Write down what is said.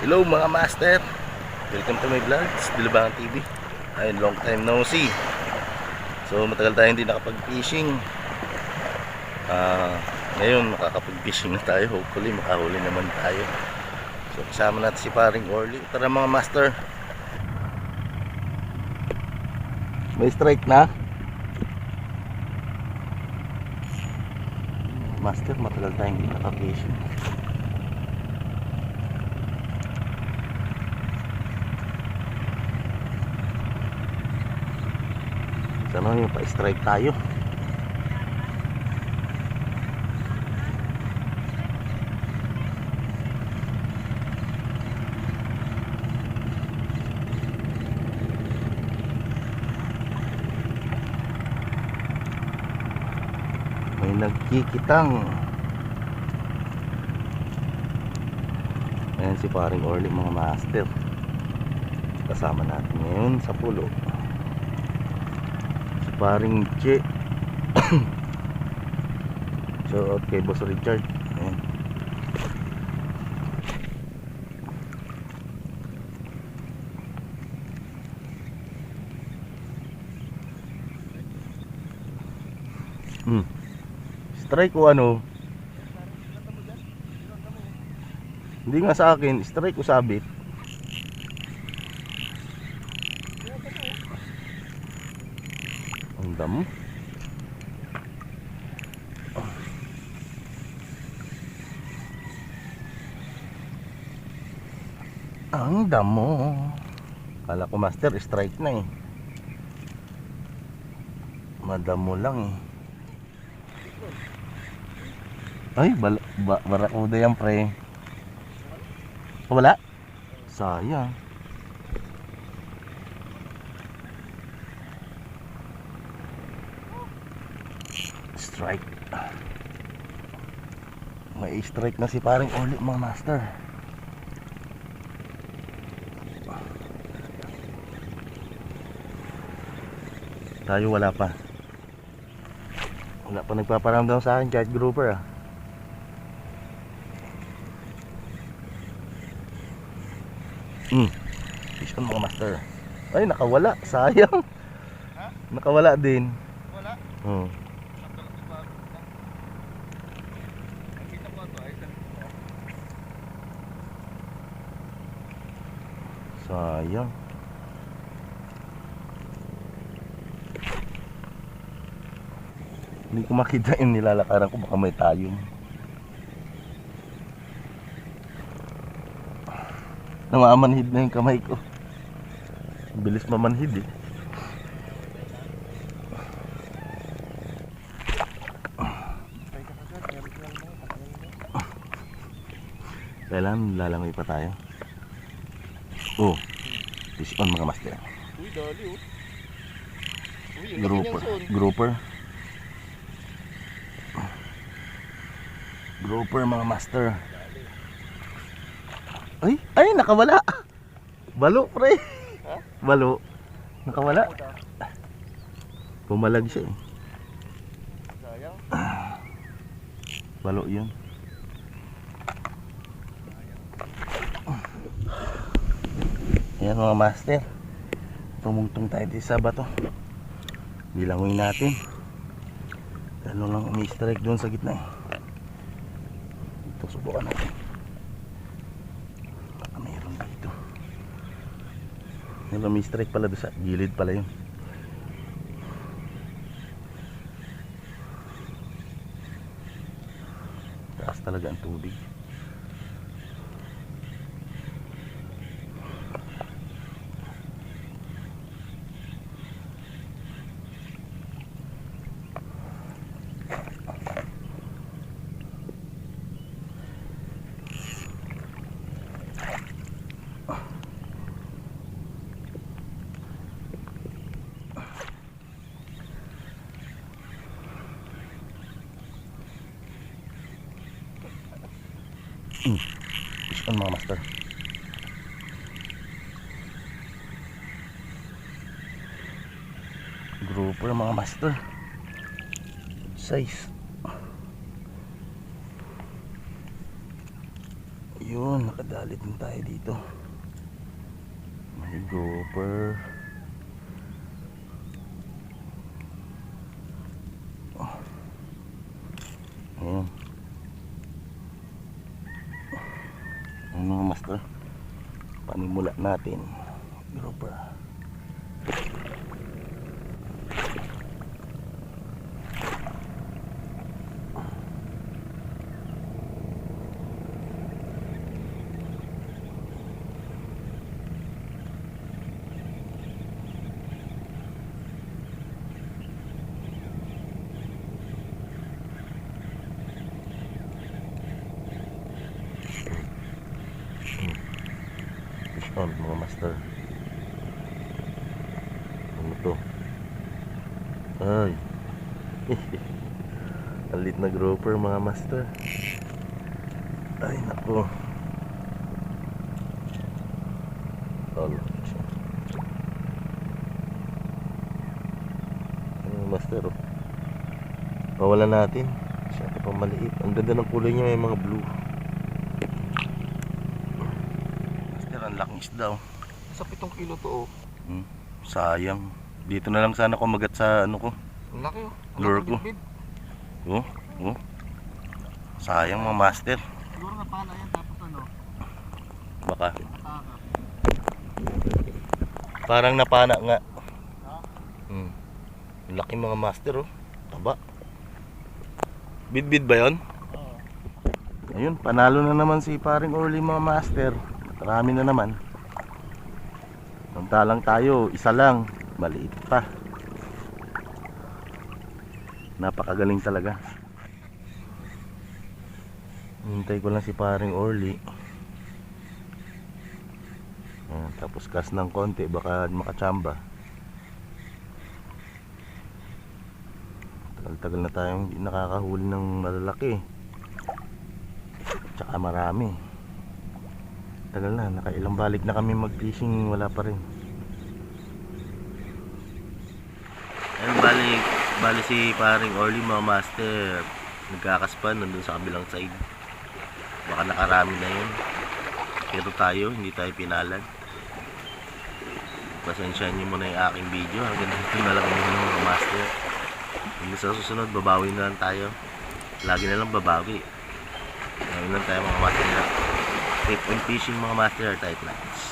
Hello mga master. Welcome to my vlogs Dilabangan TV Ayun, long time no see. So matagal tayo hindi nakapag-fishing. Ah, Ngayon makakapag-fishing na tayo. Hopefully makahuli naman tayo. So kasama natin si paring Orly. Tara mga master. May strike na. Master, matagal tayong hindi nakapishing Sana yung pa-strike tayo. May nagkikitang. Ayan si paring Orly mga master. Kasama natin ngayon sa pulo paring Che so out kay Boss Richard Ayan. Hmm. Strike o ano? Hindi nga sa akin, strike o sabit. Damo. Ang damo. Kala ko master, strike na eh. Madamo lang eh. Ay, bal ba barakuda yan pre. Wala? Sayang. Strike. May strike na si paring uli mga master. Tayo wala pa. Wala pa nagpaparamdam sa akin kahit grouper ah. Hmm. Fish on mga master. Ay nakawala. Sayang. Nakawala din. Wala. hmm. Nakita ko ito ay isang Sayang. Hindi ko makita yung nilalakaran ko baka may tayong. Namamanhid na yung kamay ko. Bilis mamanhid eh. Kailangan lalangoy pa tayo. Oh, fish on mga master. Uy, dali oh. Uy, Grouper. Grouper. Grouper mga master. Ay, ay nakawala. Balo pre. Ha? Balo. Nakawala. Pumalag siya eh. Sayang. Balo yun. Ayan mga master. Tumungtong tayo dito sa bato. Bilangoy natin. Ano lang umi-strike doon sa gitna. eh. Ito subukan natin. Baka mayroon dito. Yung umi-strike pala doon sa gilid pala yun. Taas talaga ang tubig. Fish on mga master. Grouper mga master. Size. Yun. Nakadali din tayo dito. May gopher. Oh. Ayan. Master. Panimula natin. Gopher. Fish on mga master. Ano to? Ay. Ang lit na grouper mga master. Ay nako. Ano master oh. Pawala natin. Siya pa maliit. Ang ganda ng kulay niya may mga blue. Master, ang laking isda oh. Sa 7 kilo to oh. Hmm, sayang. Dito na lang sana kumagat sa ano ko. Ang laki oh. Ang Lure ko. Oh, oh. Sayang mga master. Siguro na pala yan tapos ano. Baka. Taka. Parang napana nga. Ha? Hmm. Ang Laki mga master oh. Taba. Bidbid ba yon? Ayun, panalo na naman si paring Orly mga master. Marami na naman. Samantalang tayo, isa lang. Maliit pa. Napakagaling talaga. Hintay ko lang si paring Orly. Tapos kas ng konti, baka makachamba. Tagal-tagal na tayong nakakahuli ng malalaki. Tsaka marami. Tagal na, nakailang balik na kami mag-fishing, wala pa rin. Ayun, balik, balik si paring Orly mga master. Nagkakaspan nandun sa kabilang side. Baka nakarami na yun. Pero tayo, hindi tayo pinalad. Pasensyahan niyo muna yung aking video. Hanggang dito na lang muna mga master. Hindi sa susunod, babawi na lang tayo. Lagi na lang babawi. Ngayon lang tayo mga master Safe on fishing mga master, tight lines.